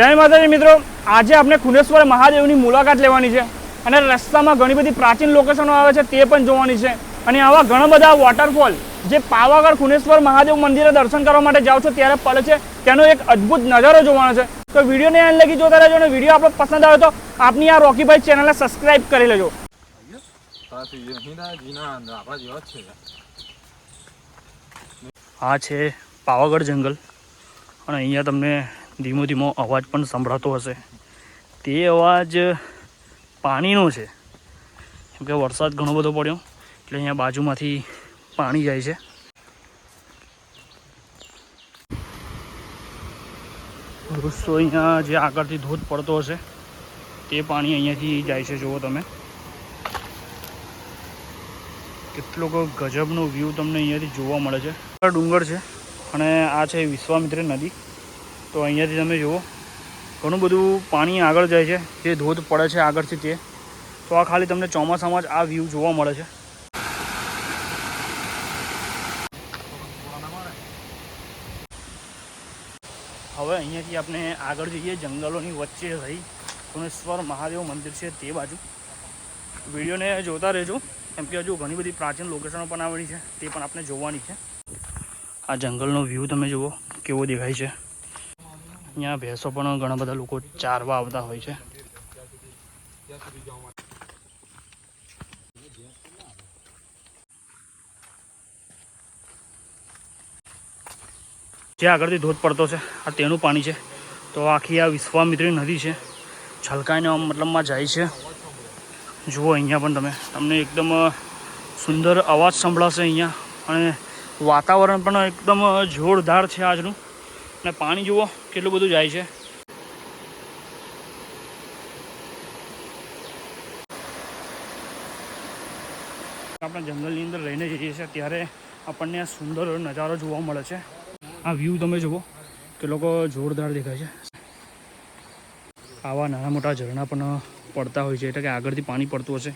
જય માતાજી મિત્રો. આજે આપણે ખુનેશ્વર મહાદેવની મુલાકાત લેવાની છે અને રસ્તામાં ઘણી બધી પ્રાચીન લોકેશનો આવે છે તે પણ જોવાની છે. અને આવા ઘણા બધા વોટરફોલ જે પાવાગઢ ખુનેશ્વર મહાદેવ મંદિરે દર્શન કરવા માટે જાઓ છો ત્યારે પડે છે. તેનો એક અદ્ભુત નજારો જોવાનો છે. તો વિડીયોને એન્ડ લગી જોતા રહેજો અને વીડિયો આપણો પસંદ આવે તો આપની આ રોકીભાઈ ચેનલને સબસ્ક્રાઈબ કરી લેજો. આ છે પાવાગઢ જંગલ. અને અહીંયા તમને ધીમો ધીમો અવાજ પણ સંભળાતો હશે. તે અવાજ પાણીનો છે. કેમ કે વરસાદ ઘણો બધો પડ્યો, એટલે અહીંયા બાજુમાંથી પાણી જાય છે. વૃક્ષો અહીંયા જે આગળથી ધોધ પડતો હશે, તે પાણી અહીંયાથી જાય છે. જુઓ તમે. કેટલો ગજબનો વ્યૂ તમને અહીંયાથી જોવા મળે છે. ડુંગર છે અને આ છે વિશ્વામિત્રી નદી. તો અહીંયાથી તમે જુઓ, ઘણું બધું પાણી આગળ જાય છે, જે ધોધ પડે છે આગળથી તે. તો આ ખાલી તમને ચોમાસામાં જ આ વ્યૂ જોવા મળે છે. હવે અહીંયાથી આપણે આગળ જઈએ, જંગલોની વચ્ચે રહી. સોનેશ્વર મહાદેવ મંદિર છે તે બાજુ. વિડીયોને જોતા રહેજો, કેમ કે હજુ ઘણી બધી પ્રાચીન લોકેશનો પણ આવેલી છે, તે પણ આપણે જોવાની છે. આ જંગલનો વ્યૂ તમે જુઓ, કેવો દેખાય છે. અહીંયા ભેંસો પણ ઘણા બધા લોકો ચારવા આવતા હોય છે. જે આગળથી ધોધ પડતો છે, આ તેનું પાણી છે. તો આખી આ વિશ્વામિત્રી નદી છે, છલકાઈને આમ મતલબમાં જાય છે. જુઓ અહીંયા પણ તમે, તમને એકદમ સુંદર અવાજ સંભળાશે અહીંયા. અને વાતાવરણ પણ એકદમ જોરદાર છે આજનું. અને પાણી જુઓ, કેટલું બધું જાય છે. આપણે જંગલની અંદર રહીને જઈએ છીએ ત્યારે આપણને આ સુંદર નજારો જોવા મળે છે. આ વ્યૂ તમે જુઓ કે લોકો જોરદાર દેખાય છે. આવા નાના મોટા ઝરણા પણ પડતા હોય છે, એટલે કે આગળથી પાણી પડતું હશે,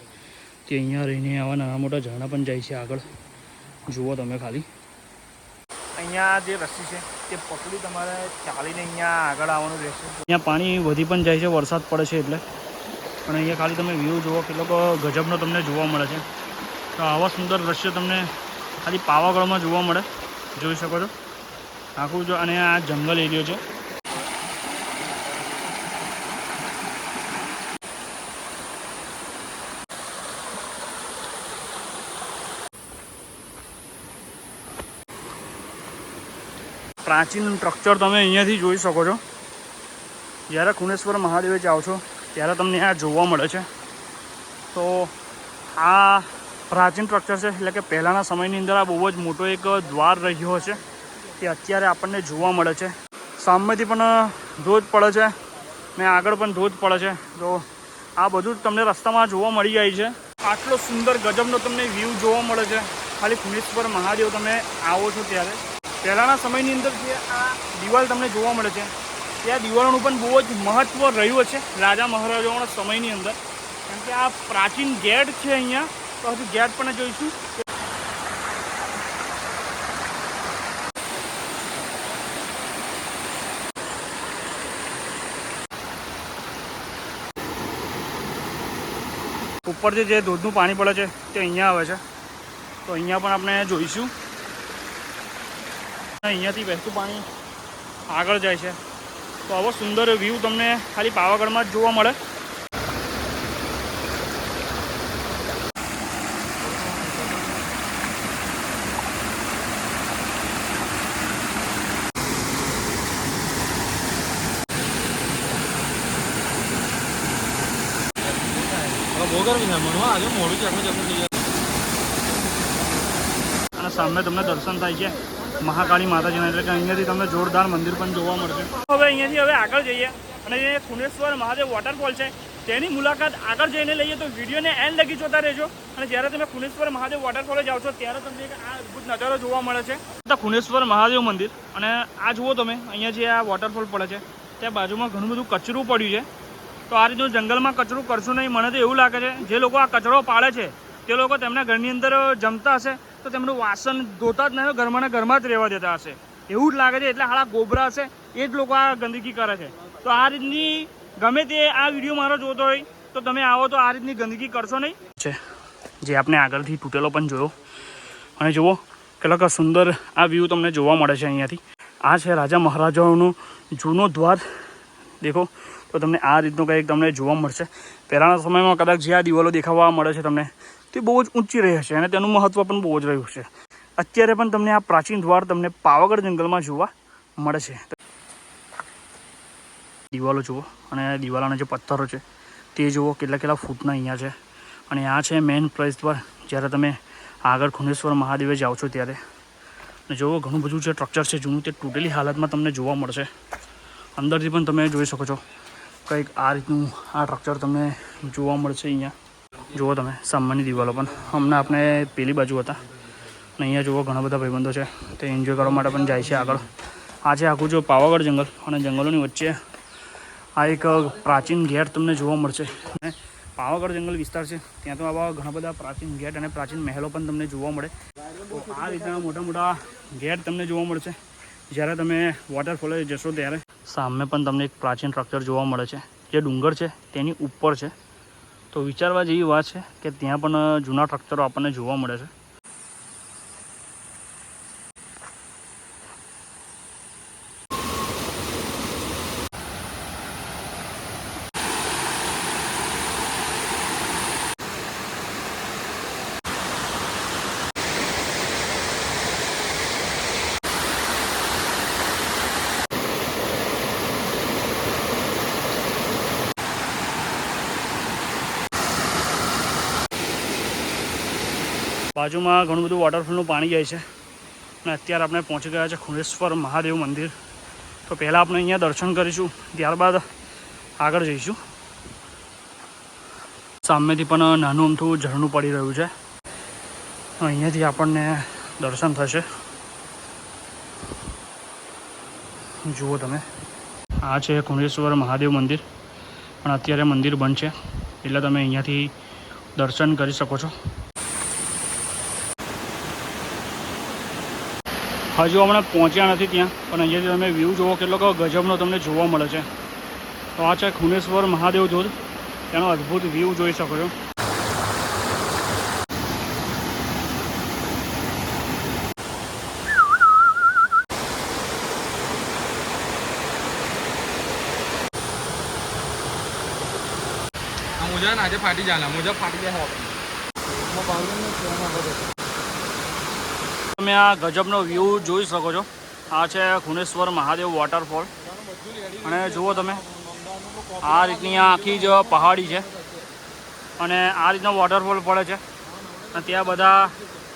તે અહીંયા રહીને આવા નાના મોટા ઝરણા પણ જાય છે આગળ. જુઓ તમે ખાલી. અહીંયા જે રસ્સી છે તે પકડી તમારે ચાલીને અહીંયા આગળ આવવાનું રહેશે? અહીંયા પાણી વધી પણ જાય છે, વરસાદ પડે છે એટલે. પણ અહીંયા ખાલી તમે વ્યૂ જુઓ કેટલોક ગજબનો તમને જોવા મળે છે. તો આવા સુંદર દ્રશ્ય તમને ખાલી પાવાગઢમાં જોવા મળે. જોઈ શકો છો. આખું જો અને આ જંગલ એરિયો છે. પ્રાચીન સ્ટ્રક્ચર તમે અહીંયાથી જોઈ શકો છો. જ્યારે ખુનેશ્વર મહાદેવે જાઓ છો, ત્યારે તમને આ જોવા મળે છે. તો આ પ્રાચીન સ્ટ્રક્ચર છે, એટલે કે પહેલાંના સમયની અંદર આ બહુ જ મોટો એક દ્વાર રહ્યો છે તે અત્યારે આપણને જોવા મળે છે. સામેથી પણ ધોધ પડે છે, ને આગળ પણ ધોધ પડે છે. તો આ બધું તમને રસ્તામાં જોવા મળી જાય છે. આટલો સુંદર ગજબનો તમને વ્યૂ જોવા મળે છે. ખાલી ખુનેશ્વર મહાદેવ તમે આવો છો ત્યારે. પહેલાંના સમયની અંદર જે આ દિવાલ તમને જોવા મળે છે તે આ દિવાલોનું પણ બહુ જ મહત્ત્વ રહ્યું છે રાજા મહારાજાઓના સમયની અંદર. કેમ કે આ પ્રાચીન ગેટ છે અહીંયા, તો હજુ ગેટ પણ જોઈશું. ઉપરથી જે ધોધનું પાણી પડે છે, તે અહીંયા આવે છે. તો અહીંયા પણ આપણે જોઈશું. અહીંયાથી વહેતું પાણી આગળ જાય છે. તો આવો સુંદર વ્યૂ તમને ખાલી પાવાગઢમાં જ જોવા મળે. અને સામે તમને દર્શન થાય છે. મહાકાળી માતાજીના, એટલે કે અહીંયાથી તમને જોરદાર મંદિર પણ જોવા મળશે. હવે અહીંયાથી હવે આગળ જઈએ અને જે ખુનેશ્વર મહાદેવ વોટરફોલ છે, તેની મુલાકાત આગળ જઈને લઈએ તો વિડીયોને એન્ડ લગી જોતા રહેજો. અને જ્યારે તમે ખુનેશ્વર મહાદેવ વોટરફોલે જાઓ છો, ત્યારે તમને આ અદ્ભુત નજારો જોવા મળે છે. તો ખુનેશ્વર મહાદેવ મંદિર, અને આ જુઓ તમે, અહીંયા જે આ વોટરફોલ પડે છે, ત્યાં બાજુમાં ઘણું બધું કચરું પડ્યું છે. તો આ રીતનું જંગલમાં કચરું કરશું નહીં, મને તો એવું લાગે છે, જે લોકો આ કચરો પાડે છે તે લોકો તેમના ઘરની અંદર જમતા હશે તો તેમનું વાસણ ધોતા જ નહીં ઘરમાં ઘરમાં જ રહેવા દેતા હશે. એવું જ લાગે છે, એટલે હાળા ગોબરા હશે, એ જ લોકો આ ગંદકી કરે છે. તો આ રીતની ગમે તે આ વીડિયો મારો જોતો હોય, તો તમે આવો તો આ રીતની ગંદકી કરશો નહીં. છે, જે આપણે આગળથી તૂટેલો પણ જોયો. અને જુઓ કેટલાક સુંદર આ વ્યૂ તમને જોવા મળે છે અહીંયાથી. આ છે રાજા મહારાજાઓનો જૂનો દ્વાર. દેખો, તો તમને આ રીતનું કંઈક તમને જોવા મળશે. પહેલાંના સમયમાં કદાચ જે આ દિવાલો દેખાવા મળે છે તમને તે બહુ જ ઊંચી રહે છે અને તેનું મહત્ત્વ પણ બહુ જ રહ્યું છે. અત્યારે પણ તમને આ પ્રાચીન દ્વાર તમને પાવાગઢ જંગલમાં જોવા મળે છે. દિવાલો જુઓ અને દિવાલોના જે પથ્થરો છે, તે જુઓ કેટલા કેટલા ફૂટના અહીંયા છે. અને આ છે મેઇન પ્રવેશ દ્વાર. જ્યારે તમે આગળ ખુંડેશ્વર મહાદેવે જાઓ છો ત્યારે. અને જુઓ ઘણું બધું જે સ્ટ્રક્ચર છે જૂનું, તે તૂટેલી હાલતમાં તમને જોવા મળશે. અંદરથી પણ તમે જોઈ શકો છો. કંઈક આ રીતનું આ સ્ટ્રક્ચર તમને જોવા મળશે અહીંયા. જુઓ તમે, સામાન્ય દિવાલો પણ. હમણાં આપણે પેલી બાજુ હતા. અને અહીંયા જુઓ, ઘણા બધા ભાઈબંધો છે. તે એન્જોય કરવા માટે પણ જાય છે આગળ. આ છે આખું જો પાવાગઢ જંગલ અને જંગલોની વચ્ચે આ એક પ્રાચીન ગેટ તમને જોવા મળશે. અને પાવાગઢ જંગલ વિસ્તાર છે, ત્યાં તો આવા ઘણા બધા પ્રાચીન ગેટ અને પ્રાચીન મહેલો પણ તમને જોવા મળે. તો આ રીતના મોટા મોટા ગેટ તમને જોવા મળશે. જ્યારે તમે વોટરફોલે જશો ત્યારે. સામે પણ તમને એક પ્રાચીન સ્ટ્રક્ચર જોવા મળે છે. જે ડુંગર છે, તેની ઉપર છે. તો વિચારવા જેવી વાત છે કે ત્યાં પણ જૂના સ્ટ્રક્ચરો આપણને જોવા મળે છે. બાજુમાં ઘણું બધું વોટરફોલનું પાણી જાય છે. અને અત્યારે આપણે પહોંચી ગયા છે ખુણેશ્વર મહાદેવ મંદિર. તો પહેલાં આપણે અહીંયા દર્શન કરીશું, ત્યારબાદ આગળ જઈશું. સામેથી પણ નાનું અમથું ઝરણું પડી રહ્યું છે. અહીંયાથી આપણને દર્શન થશે. જુઓ તમે. આ છે ખુણેશ્વર મહાદેવ મંદિર. પણ અત્યારે મંદિર બંધ છે. એટલે તમે અહીંયાથી દર્શન કરી શકો છો. હજુ હમણાં પહોંચ્યા નથી ત્યાં પણ અહીંયાથી તમે વ્યૂ જુઓ કેટલો કે ગજબનો તમને જોવા મળે છે. તો આ છે ખુનેશ્વર મહાદેવ ધોધ. તેનો અદ્ભુત વ્યૂ જોઈ શકો છો. આ મોજા આજે ફાટી જાય મુજબ ફાટી જાય. તમે આ ગજબનો વ્યૂ જોઈ શકો છો. આ છે ખુનેશ્વર મહાદેવ વોટરફોલ અને જુઓ તમે, આ રીતની આખી જ પહાડી છે. અને આ રીતનો વોટરફોલ પડે છે. અને ત્યાં બધા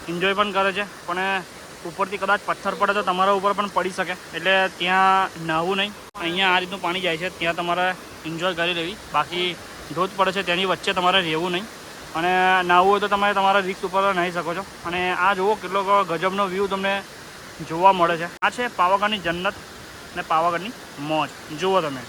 એન્જોય પણ કરે છે. પણ ઉપરથી કદાચ પથ્થર પડે તો તમારા ઉપર પણ પડી શકે. એટલે ત્યાં નાહવું નહીં. અહીંયા આ રીતનું પાણી જાય છે. ત્યાં તમારે એન્જોય કરી લેવી. બાકી ધોધ પડે છે. તેની વચ્ચે તમારે રહેવું નહીં. અને નાહવું હોય તો તમે તમારા રિસ્ક ઉપર નાહી શકો છો. અને આ જુઓ કેટલો ગજબનો વ્યૂ તમને જોવા મળે છે. આ છે પાવાગઢની જન્નત અને પાવાગઢની મોજ. જુઓ તમે.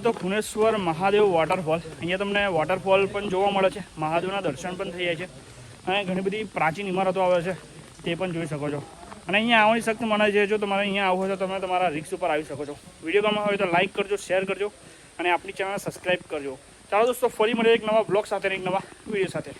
હતો ખુનેશ્વર મહાદેવ વોટરફોલ અહીંયા તમને વોટરફોલ પણ જોવા મળે છે. મહાદેવના દર્શન પણ થઈ જાય છે. અને ઘણી બધી પ્રાચીન ઇમારતો આવે છે. તે પણ જોઈ શકો છો. અને અહીંયા આવવાની શક્તિ મને છે જો તમારે અહીંયા આવવું હોય તો તમે તમારા રિક્સ ઉપર આવી શકો છો. વીડિયો ગમા હોય તો લાઇક કરજો શેર કરજો. અને આપણી ચેનલ સબસ્ક્રાઈબ કરજો. ચાલો દોસ્તો, ફરી મળીએ એક નવા બ્લોગ સાથે એક નવા વીડિયો સાથે.